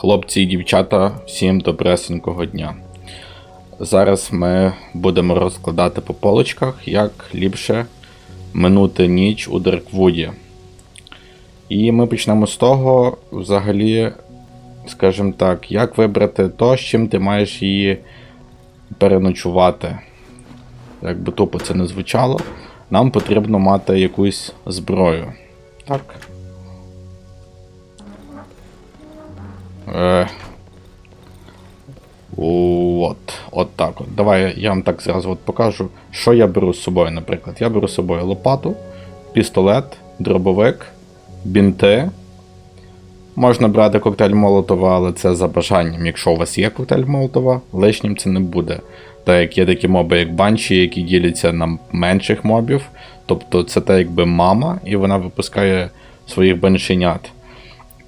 Хлопці і дівчата, всім добресенького дня. Зараз ми будемо розкладати по полочках, як ліпше минути ніч у Дерквуді. І ми почнемо з того, взагалі, скажімо так, як вибрати то, з чим ти маєш її переночувати. Як би тупо це не звучало, нам потрібно мати якусь зброю. Так. Е, От, от так от. Давай я вам так зразу от покажу, що я беру з собою, наприклад. Я беру з собою лопату, пістолет, дробовик, бінти. Можна брати коктейль Молотова, але це за бажанням. Якщо у вас є коктейль Молотова, лишнім це не буде. Так як є такі моби, як банші, які діляться на менших мобів. Тобто це та якби мама, і вона випускає своїх баншенят.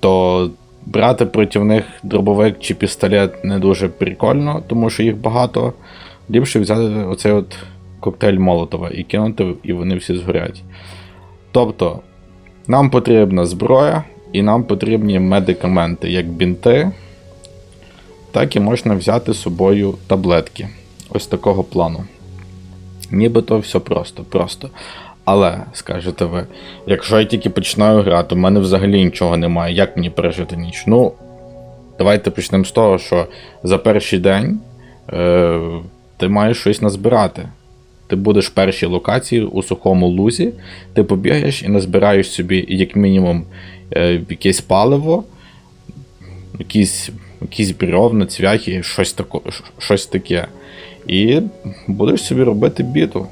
То брати проти них дробовик чи пістолет не дуже прикольно, тому що їх багато. Ліпше взяти оцей от коктейль Молотова і кинути, і вони всі згорять. Тобто, нам потрібна зброя, і нам потрібні медикаменти, як бінти, так і можна взяти з собою таблетки. Ось такого плану. Нібито все просто, просто. Але, скажете ви, якщо я тільки починаю грати, у мене взагалі нічого немає, як мені пережити ніч? Ну, давайте почнемо з того, що за перший день е, ти маєш щось назбирати. Ти будеш в першій локації у сухому лузі, ти побігаєш і назбираєш собі, як мінімум, е, якесь паливо, якісь, якісь бревна, цвяхи, щось, тако, щось таке. І будеш собі робити біту.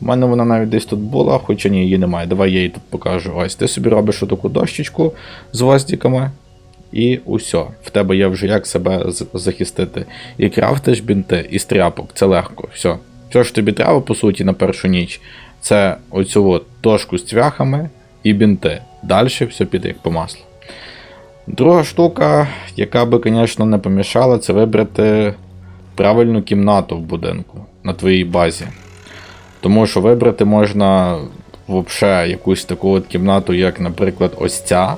У мене вона навіть десь тут була, хоча ні, її немає. Давай я її тут покажу. Ось ти собі робиш таку дощечку з гвоздиками. І усе. В тебе є вже як себе захистити. І крафтиш бінти, і стряпок. Це легко. Все. Все, що тобі треба, по суті, на першу ніч, це оцю от дошку з цвяхами і бінти. Далі все піде як по маслу. Друга штука, яка би, звісно, не помішала, це вибрати правильну кімнату в будинку на твоїй базі. Тому що вибрати можна взагалі якусь таку от кімнату, як, наприклад, ось ця.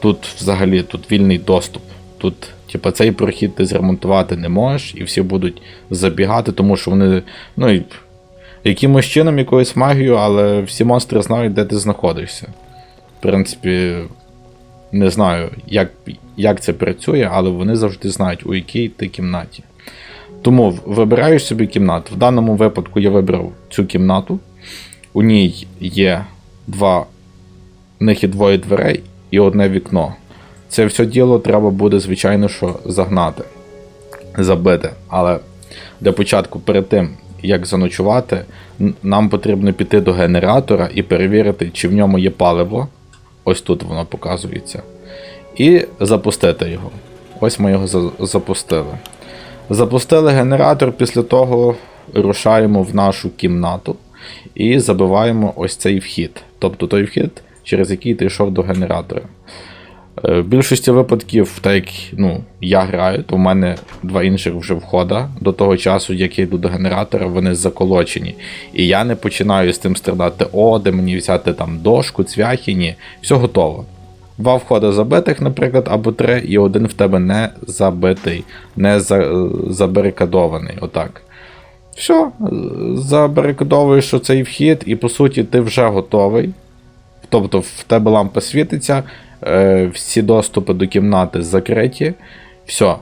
Тут взагалі тут вільний доступ. Тут, типа, цей прохід ти зремонтувати не можеш, і всі будуть забігати, тому що вони. Ну і якимось чином, якоюсь магією, але всі монстри знають, де ти знаходишся. В принципі, не знаю, як, як це працює, але вони завжди знають, у якій ти кімнаті. Тому в- вибираєш собі кімнату. В даному випадку я вибрав цю кімнату. У ній є два. В них є двоє дверей і одне вікно. Це все діло треба буде, звичайно, що загнати, забити. Але для початку, перед тим, як заночувати, нам потрібно піти до генератора і перевірити, чи в ньому є паливо. Ось тут воно показується. І запустити його. Ось ми його запустили. Запустили генератор, після того рушаємо в нашу кімнату і забиваємо ось цей вхід. Тобто той вхід, через який ти йшов до генератора. Е, В більшості випадків, так як ну, я граю, то в мене два інших вже входа. До того часу, як я йду до генератора, вони заколочені. І я не починаю з тим страдати, о, де мені взяти там дошку, цвяхи, ні. Все готово. Два входи забитих, наприклад, або три, і один в тебе не забитий, не за, е, забарикадований. Отак. Все, забарикадовуєш оцей вхід, і по суті ти вже готовий. Тобто в тебе лампа світиться, е, всі доступи до кімнати закриті. Все,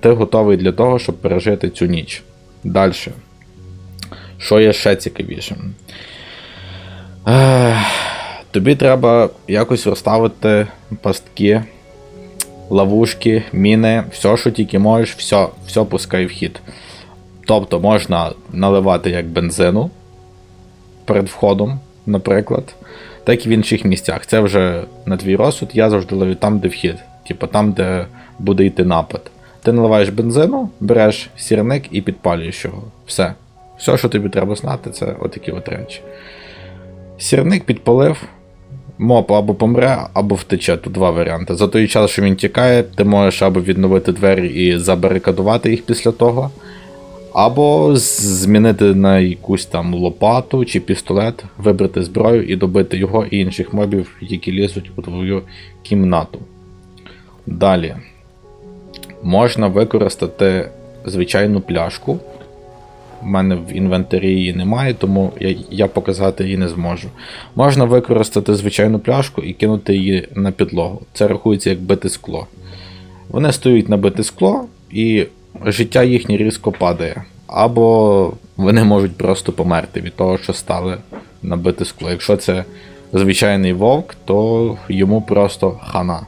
ти готовий для того, щоб пережити цю ніч. Далі. Що є ще цікавішим? Тобі треба якось розставити пастки, ловушки, міни, все, що тільки можеш, все, все пускай в хід. Тобто можна наливати як бензину перед входом, наприклад, так і в інших місцях. Це вже на твій розсуд, я завжди ловлю там, де вхід, типу там, де буде йти напад. Ти наливаєш бензину, береш сірник і підпалюєш його. Все. Все, що тобі треба знати, це отакі от речі. Сірник підпалив, моб або помре, або втече. Тут два варіанти. За той час, що він тікає, ти можеш або відновити двері і забарикадувати їх після того, або змінити на якусь там лопату чи пістолет, вибрати зброю і добити його і інших мобів, які лізуть у твою кімнату. Далі. Можна використати звичайну пляшку. У мене в інвентарі її немає, тому я, я показати її не зможу. Можна використати звичайну пляшку і кинути її на підлогу. Це рахується як бите скло. Вони стоять на бите скло, і життя їхнє різко падає. Або вони можуть просто померти від того, що стали на бите скло. Якщо це звичайний вовк, то йому просто хана.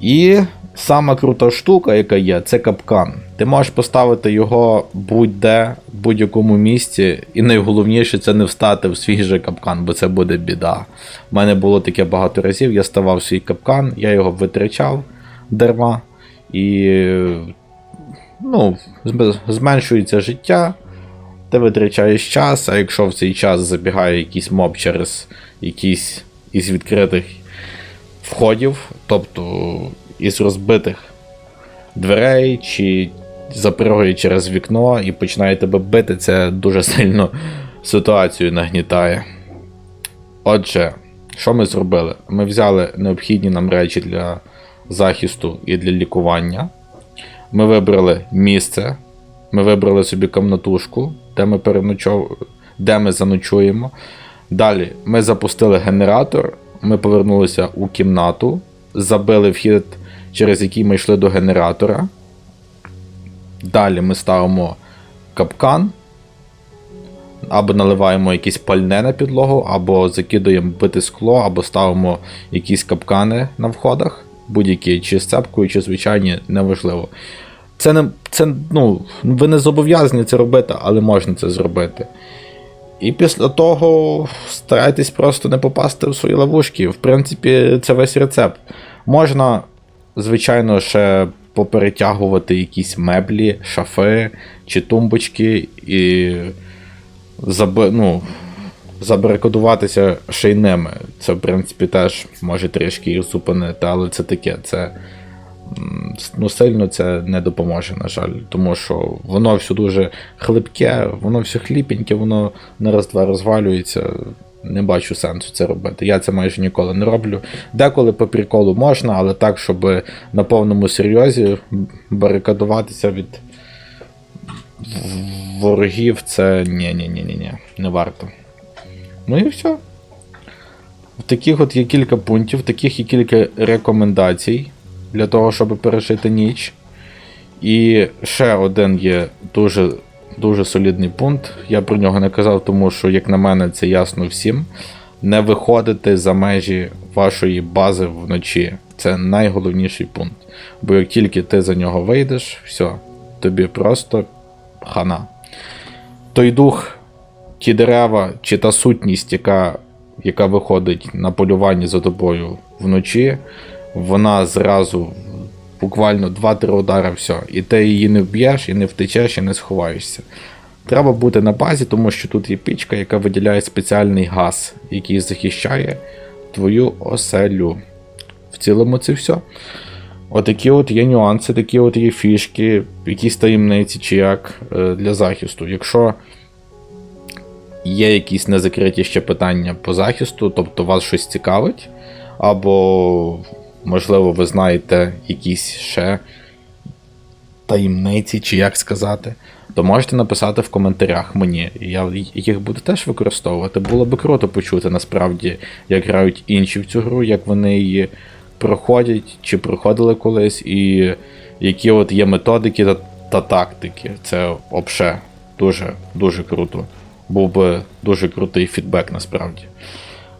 І сама крута штука, яка є, це капкан. Ти можеш поставити його будь-де, в будь-якому місці, і найголовніше це не встати в свій же капкан, бо це буде біда. У мене було таке багато разів, я ставав свій капкан, я його витрачав дерма, і ну, зменшується життя, ти витрачаєш час, а якщо в цей час забігає якийсь моб через якийсь із відкритих входів, тобто із розбитих дверей, чи запригує через вікно і починає тебе бити, це дуже сильно ситуацію нагнітає. Отже, що ми зробили? Ми взяли необхідні нам речі для захисту і для лікування. Ми вибрали місце, ми вибрали собі комнатушку, де ми переночов... де ми заночуємо. Далі ми запустили генератор, ми повернулися у кімнату, забили вхід, через який ми йшли до генератора. Далі ми ставимо капкан, або наливаємо якесь пальне на підлогу, або закидуємо бите скло, або ставимо якісь капкани на входах, будь-які, чи з цепкою, чи звичайні, неважливо. Це не, це, ну, ви не зобов'язані це робити, але можна це зробити. І після того старайтесь просто не попасти в свої ловушки. В принципі, це весь рецепт. Можна, звичайно, ще поперетягувати якісь меблі, шафи чи тумбочки і заби, ну, забарикадуватися ще ними. Це, в принципі, теж може трішки їх зупинити, але це таке. Це ну, сильно це не допоможе, на жаль, тому що воно все дуже хлипке, воно все хліпеньке, воно на раз-два розвалюється. Не бачу сенсу це робити. Я це майже ніколи не роблю. Деколи по приколу можна, але так, щоб на повному серйозі барикадуватися від ворогів, це ні-ні-ні-ні, не варто. Ну і все. В таких от є кілька пунктів, таких є кілька рекомендацій для того, щоб пережити ніч. І ще один є дуже, дуже солідний пункт. Я про нього не казав, тому що, як на мене, це ясно всім. Не виходити за межі вашої бази вночі. Це найголовніший пункт. Бо як тільки ти за нього вийдеш, все, тобі просто хана. Той дух, ті дерева, чи та сутність, яка, яка виходить на полювання за тобою вночі, вона зразу буквально 2-3 удари, все. І ти її не вб'єш, і не втечеш, і не сховаєшся. Треба бути на базі, тому що тут є пічка, яка виділяє спеціальний газ, який захищає твою оселю. В цілому це все. Отакі от є нюанси, такі от є фішки, якісь таємниці чи як е, для захисту. Якщо є якісь незакриті ще питання по захисту, тобто вас щось цікавить, або, можливо, ви знаєте якісь ще таємниці, чи як сказати, то можете написати в коментарях мені. Я їх буду теж використовувати. Було би круто почути насправді, як грають інші в цю гру, як вони її проходять, чи проходили колись, і які от є методики та, та тактики. Це взагалі дуже, дуже круто. Був би дуже крутий фідбек насправді.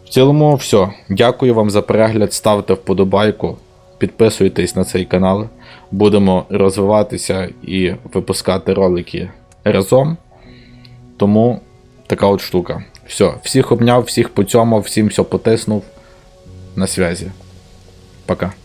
В цілому, все. Дякую вам за перегляд. Ставте вподобайку, підписуйтесь на цей канал. Будемо розвиватися і випускати ролики разом. Тому така от штука. Все, всіх обняв, всіх по цьому, всім все потиснув. На связі. Пока.